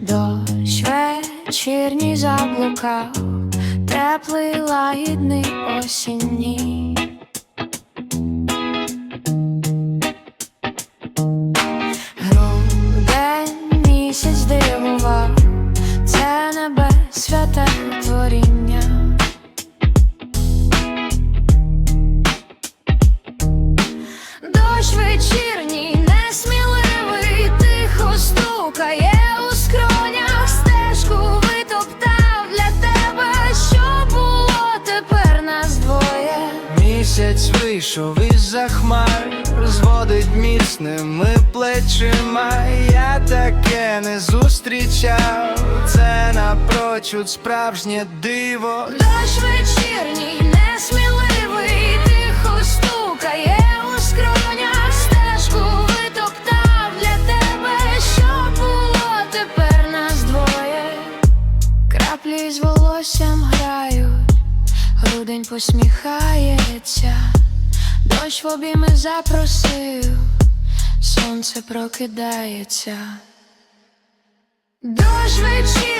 Дощ вечірні заблукав, теплий лагідний осінній Місяць вийшов із-за хмар, зводить міцними плечима. Я таке не зустрічав. Це напрочуд справжнє диво. Дощ вечірній, несміливий, тихо стукає у скронях, стежку витоптав для тебе, що було тепер нас двоє. Краплі з волоссям грають, грудень посміхається, дощ в обійми запросив, сонце прокидається. Дощ несміливий